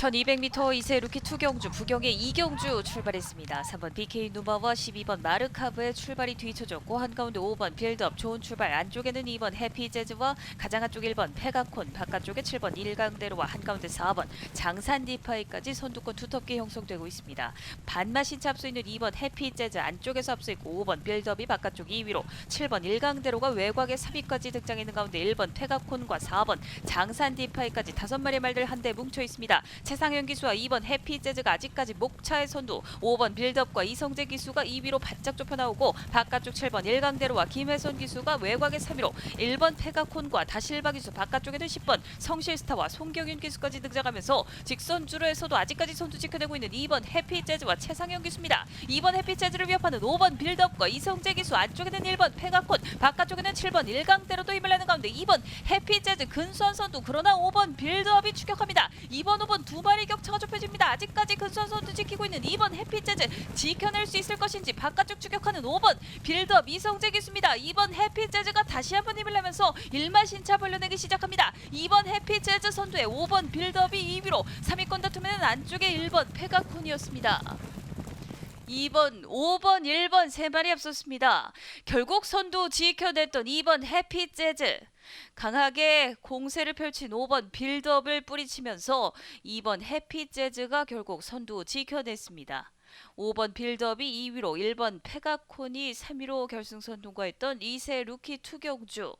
1200m 2세 루키 투경주 부경의 이경주 출발했습니다. 3번 BK 누마와 12번 마르카브의 출발이 뒤쳐졌고 한가운데 5번 빌드업 좋은 출발 안쪽에는 2번 해피 재즈와 가장 안쪽 1번 페가콘 바깥쪽에 7번 일강대로와 한가운데 4번 장산 디파이까지 선두권 두텁게 형성되고 있습니다. 반마신차 앞서 있는 2번 해피 재즈 안쪽에서 앞서 있고 5번 빌드업이 바깥쪽 2위로 7번 일강대로가 외곽에 3위까지 등장있는 가운데 1번 페가콘과 4번 장산 디파이까지 다섯 마리 말들 한데 뭉쳐 있습니다. 최상현 기수와 2번 해피재즈가 아직까지 목차의 선두 5번 빌드업과 이성재 기수가 2위로 바짝 좁혀 나오고 바깥쪽 7번 일강대로와 김혜선 기수가 외곽의 3위로 1번 페가콘과 다실바 기수 바깥쪽에는 10번 성실스타와 송경윤 기수까지 등장하면서 직선주로에서도 아직까지 선두 지켜내고 있는 2번 해피재즈와 최상현 기수입니다. 2번 해피재즈를 위협하는 5번 빌드업과 이성재 기수 안쪽에는 1번 페가콘 바깥쪽에는 7번 일강대로도 힘을 내는 가운데 2번 해피재즈 근수한 선두 그러나 5번 빌드업이 추격합니다. 2번 5번 두 마리 격차가 좁혀집니다. 아직까지 근수한 선두 지키고 있는 2번 해피재즈 지켜낼 수 있을 것인지 바깥쪽 추격하는 5번 빌드업 이성재 기수입니다. 2번 해피재즈가 다시 한번 힘을 내면서 일마신차 벌려내기 시작합니다. 2번 해피재즈 선두에 5번 빌드업이 2위로 3위권 다툼에는 안쪽에 1번 페가콘이었습니다. 2번, 5번, 1번 세 마리 앞섰습니다. 결국 선두 지켜냈던 2번 해피재즈. 강하게 공세를 펼친 5번 빌드업을 뿌리치면서 2번 해피 재즈가 결국 선두 지켜냈습니다. 5번 빌드업이 2위로 1번 페가콘이 3위로 결승선 통과했던 2세 루키 투경주.